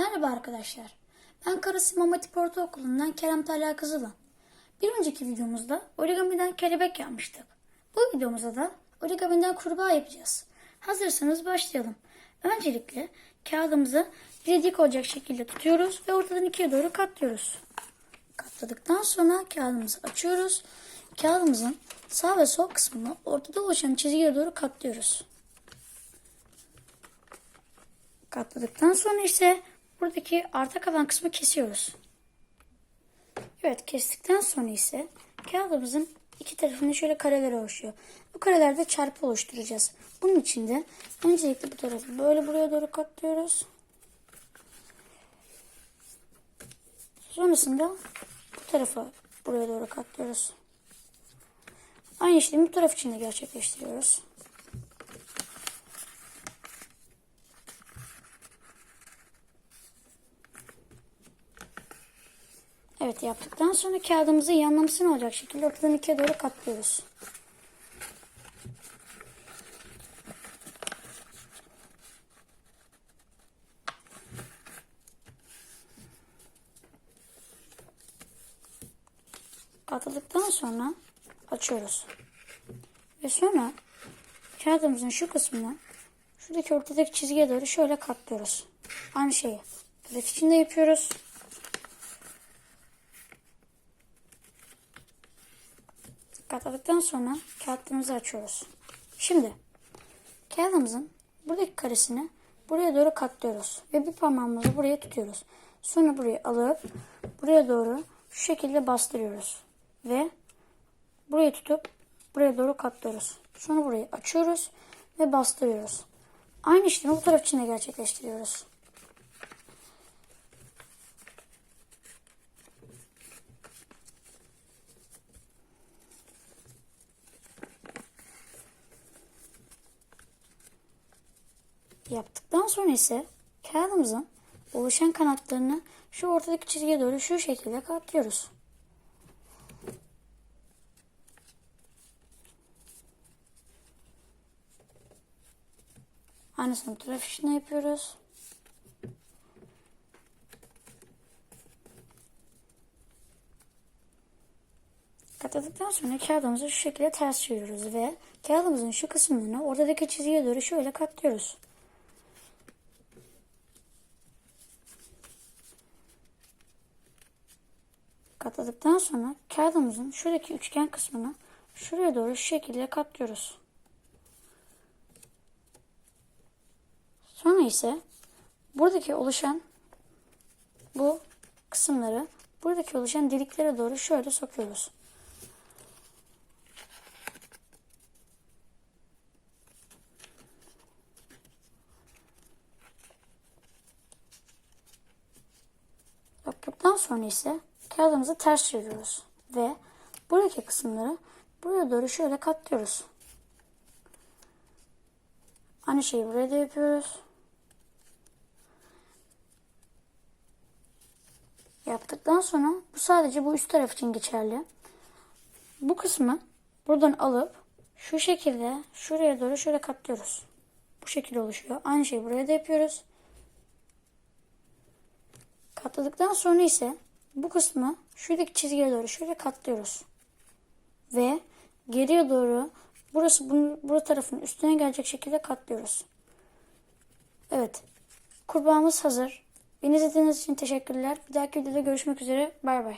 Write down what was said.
Merhaba arkadaşlar. Ben Karası İmam Hatip Ortaokulu'ndan Kerem Talha Kızılan. Bir önceki videomuzda origamiden kelebek yapmıştık. Bu videomuzda da origamiden kurbağa yapacağız. Hazırsanız başlayalım. Öncelikle kağıdımızı bir dik olacak şekilde tutuyoruz ve ortadan ikiye doğru katlıyoruz. Katladıktan sonra kağıdımızı açıyoruz. Kağıdımızın sağ ve sol kısmını ortada oluşan çizgiye doğru katlıyoruz. Katladıktan sonra ise buradaki arta kalan kısmı kesiyoruz. Evet kestikten sonra ise kağıdımızın iki tarafında şöyle kareler oluşuyor. Bu karelerde çarpı oluşturacağız. Bunun için de öncelikle bu tarafı böyle buraya doğru katlıyoruz. Sonrasında bu tarafa buraya doğru katlıyoruz. Aynı işlemi bu taraf için de gerçekleştiriyoruz. Evet yaptıktan sonra kağıdımızı yanlamasına olacak şekilde ortadan ikiye doğru katlıyoruz. Katladıktan sonra açıyoruz. Ve sonra kağıdımızın şu kısmını şuradaki ortadaki çizgiye doğru şöyle katlıyoruz. Aynı şeyi taraf içinde yapıyoruz. Katladıktan sonra kağıtlarımızı açıyoruz. Şimdi kağıdımızın buradaki karesini buraya doğru katlıyoruz. Ve bir parmağımızı buraya tutuyoruz. Sonra burayı alıp buraya doğru şu şekilde bastırıyoruz. Ve burayı tutup buraya doğru katlıyoruz. Sonra burayı açıyoruz ve bastırıyoruz. Aynı işlemi bu taraf için de gerçekleştiriyoruz. Yaptıktan sonra ise kağıdımızın oluşan kanatlarını şu ortadaki çizgiye doğru şu şekilde katlıyoruz. Aynısını taraf içinde yapıyoruz. Katladıktan sonra kağıdımızı şu şekilde ters çeviriyoruz ve kağıdımızın şu kısmını ortadaki çizgiye doğru şöyle katlıyoruz. Katladıktan sonra kağıdımızın şuradaki üçgen kısmını şuraya doğru şu şekilde katlıyoruz. Sonra ise buradaki oluşan bu kısımları buradaki oluşan deliklere doğru şöyle sokuyoruz. Yaptıktan sonra ise kağıdımızı ters çeviriyoruz ve buradaki kısımları buraya doğru şöyle katlıyoruz. Aynı şeyi buraya da yapıyoruz. Yaptıktan sonra bu sadece bu üst taraf için geçerli. Bu kısmı buradan alıp şu şekilde şuraya doğru şöyle katlıyoruz. Bu şekilde oluşuyor. Aynı şeyi buraya da yapıyoruz. Katladıktan sonra ise bu kısmı şuradaki çizgiye doğru şöyle katlıyoruz. Ve geriye doğru burası bunu, bu tarafın üstüne gelecek şekilde katlıyoruz. Evet. Kurbağamız hazır. Beni izlediğiniz için teşekkürler. Bir dahaki videoda görüşmek üzere. Bay bay.